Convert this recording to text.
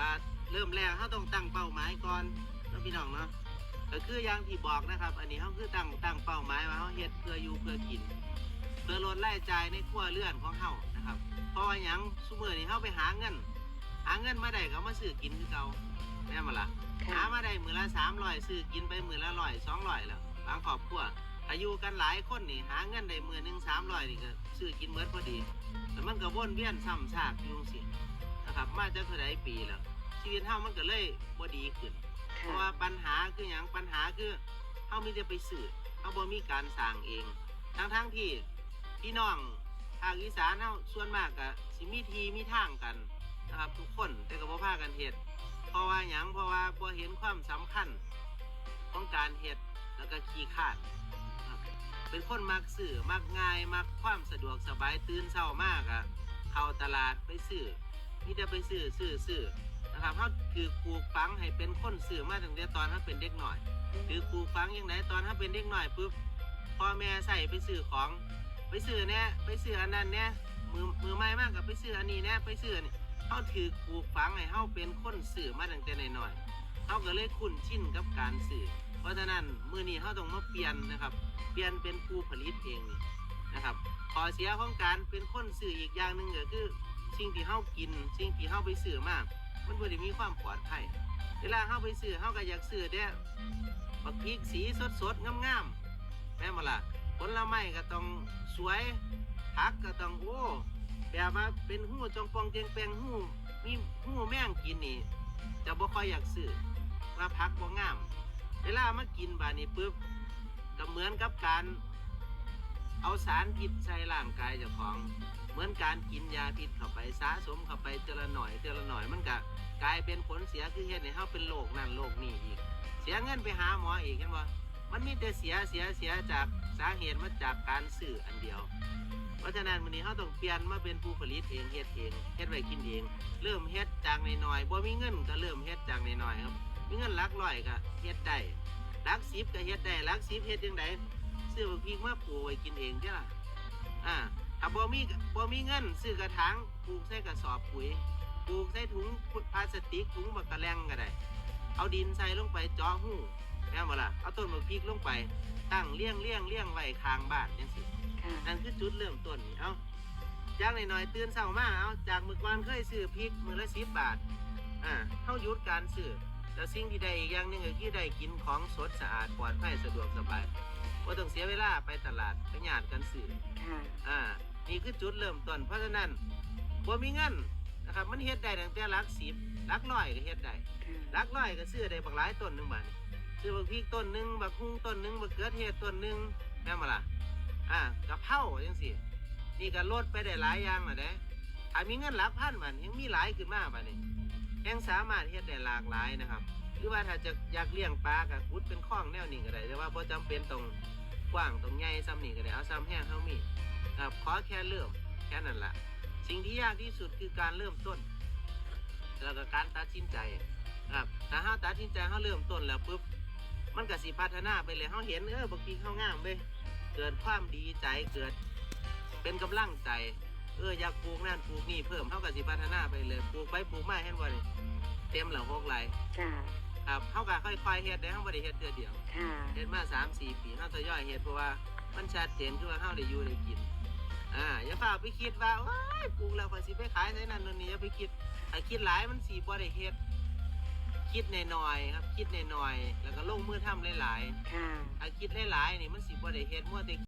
ก็เริ่มแรกเขาต้องตั้งเป้าหมายก่อนเนาะพี่น้องเนาะก็คืออย่างที่บอกนะครับ อันนี้เขาคือตั้งตั้งเป้าหมายว่าเขาเฮ็ดเพื่ออยู่เพื่อกิน เพื่อลดรายจ่ายในครัวเรือนของเขานะครับเพราะว่าหยังซุมื้อนี้เขาไปหาเงิน หาเงินมาได้ก็มาซื้อกินคือเก่าแม่นบ่ล่ะหาค่ะมาได้มือละสามร้อยซื้อกินไปมือละร้อยสองร้อยแล้วบางครอบครัวอายุกันหลายคนนี่หาเงินได้มือหนึ่งสามร้อยนี่ก็ซื้อกินเบิดพอดีแต่มันก็วนเวียนซ้ำซากอยู่สิ นะครับ มาจะเท่าไรปีแล้วชีวิตเฮามันก็เลยบ่ดีขึ้น เพราะว่าปัญหาคืออย่างปัญหาคือเฮามีแต่ไปซื้อเฮาบ่มีการสร้างเอง ทั้งทั้งๆที่พี่น้องภาคอีสานเฮาส่วนมากก็สิมีทีมีทางกันนะครับทุกคนแต่ก็บ่พากันเฮ็ดเพราะว่าหยังเพราะว่าบ่เห็นความสำคัญของการเฮ็ดแล้วก็ขี้ขลาดครับเป็นคนมักซื้อมักง่ายมักความสะดวกสบายตื่นเช้ามากอะเข้าตลาดไปซื้อ มีแต่ไปซื้อซื้อซื้อนะครับเขาคือปลูกฝังให้เป็นคนซื้อมาตั้งแต่ตอนเขาเป็นเด็กหน่อยคือปลูกฝังยังไงตอนเขาเป็นเด็กหน่อยปุ๊บพ่อแม่ใส่ไปซื้อของ ไปซื้อเนี่ยไปซื้ออันนั้นเนี่ยมือมือไม่มากกับไปซื้ออันนี้เนี่ยไปซื้ออันนี้เขาถือปลูกฝังให้เขาเป็นคนสื่อมาตั้งแต่น้อยๆเขาก็เลยคุ้นชินกับการสื่อ เพราะฉะนั้นมือนี้เขาต้องมาเปลี่ยนนะครับ เปลี่ยนเป็นผู้ผลิตเองนี่นะครับ ขอเสียของการเป็นคนสื่ออีกอย่างหนึ่งก็คือ สิ่งที่เขากิน สิ่งที่เขาไปสื่อมาก มันบ่ได้มีความปลอดภัยเวลาเขาไปสื่อเขาก็อยากสื่อเด้บักพริกสีสดๆงามๆแม่นบ่ล่ะผลไม้ก็ต้องสวยผักก็ต้องโอ้แบบว่าเป็นหู้จองปองเจียงแปงหู้มีหู้แม่งกินนี่จะบ่ค่อยอยากซื้อว่าพักบ่งาม เวลามากินบานี้ปุ๊บก็เหมือนกับการเอาสารพิษใส่ร่างกายเจ้าของ เหมือนการกินยาพิษเข้าไปสะสมเข้าไปเจละหน่อยเจละหน่อยมันก็กลายเป็นผลเสียคือเฮ็ดให้เฮาเป็นโรคนั่นโรคนี้อีก เสียเงินไปหาหมออีกเห็นบ่มันมีแต่เสียเสียเสียจากสาเหตุมาจากการซื้ออันเดียว เพราะฉะนั้นวันนี้เราต้องเปลี่ยนมาเป็นผู้ผลิตเองเฮ็ดเองเฮ็ดไว้กินเอง เริ่มเฮ็ดจากน้อยบ่มีเงินก็เริ่มเฮ็ดจากน้อยครับมีเงินลักร้อยก็เฮ็ดได้ลักสิบก็เฮ็ดได้ลักสิบเฮ็ดจังไดซื้อบักพริกมาปลูกไว้กินเองจ้ะล่ะอ่า ถ้าบ่มีบ่มีเงินซื้อกระถางปลูกใส่กระสอบปุ๋ยปลูกใส่ถุงพลาสติกถุงบักกะแลงก็ได้ เอาดินใส่ลงไปเจาะหูแม่นบ่ล่ะเอาต้นบักพริกลงไป ตั้งเลี้ยงเลี้ยงเลี้ยงไว้ข้างบ้านจังซี่ค่ะนั่นคือจุดเริ่มต้นนี่เอาจากหน่อยๆตื่นเช้ามาเอาจากมือก่อนเคยซื้อพริกมือละสิบบาทอ่าเขาหยุดการซื้อแล้วสิ่งที่ได้อีกอย่างหนึ่งก็คือได้กินของสดสะอาดปลอดภัยสะดวกสบายว่าต้องเสียเวลาไปตลาดไปหยาดกันซื้อค่ะ อ่า นี่คือจุดเริ่มต้นเพราะฉะนั้นบ่มีเงินนะครับมันเฮ็ดได้ตั้งแต่หลักสิบหลักร้อยก็เฮ็ดได้ค่ะหลักร้อยก็ซื้อได้บักหลายต้นหนึ่งบาทซื้อบักพริกต้นหนึ่งบักฮุ้งต้นหนึ่งบักเขือเทศต้นหนึ่งแม่นบ่ล่ะอ่ากะเพราจังสินี่ก็ลดไปได้หลายอย่างและเด้ถ้ามีเงินหลักพันมันยังมีหลายขึ้นมาบัดนี้ยังสามารถเฮ็ดได้หลากหลายนะครับหรือว่าถ้าจะอยากเลี้ยงปลาก็ขุดเป็นคลองแนวนี้ก็ได้แต่ว่าบ่จำเป็นต้องกว้างต้องใหญ่ซ้ำนี่ก็ได้เอาซ้ำแห้งเฮามี ครับขอแค่เริ่มแค่นั้นล่ะสิ่งที่ยากที่สุดคือการเริ่มต้น แล้วก็การตัดสินใจครับถ้าเฮาตัดสินใจเฮาเริ่มต้นแล้วปุ๊บมันก็สิพัฒนาไปเลยเฮาเห็นเออบางทีเฮางามเว้ยเกิดความดีใจเกิดเป็นกำลังใจเอออยากปลูกนั่นปลูกนี่เพิ่มเท่ากับสิพัฒนาไปเลยปลูกไปปลูกมาเห็นบ่นี่เต็มหลังพวกไรค่ะครับเท่ากับค่อยๆเฮ็ดได้เฮาบ่ได้เฮ็ดเทื่อเดียวค่ะเฮ็ดมาสามสี่ปีเฮาทยอยเฮ็ดเพราะว่ามันชัดเจนคือว่าเฮาได้อยู่ได้กิน อ่าอย่าเฝ้าไปคิดว่าว้ายปลูกแล้วค่อยสิไปขายไสนั่นนู่นนี่อย่าไปคิดถ้าคิดหลายมันสิบ่ได้เฮ็ดคิดน้อยๆครับ คิดน้อยๆแล้วก็ลงมือทำหลายๆค่ะถ้าคิดหลายๆนี่มันสิบ่ได้เฮ็ดมัวแต่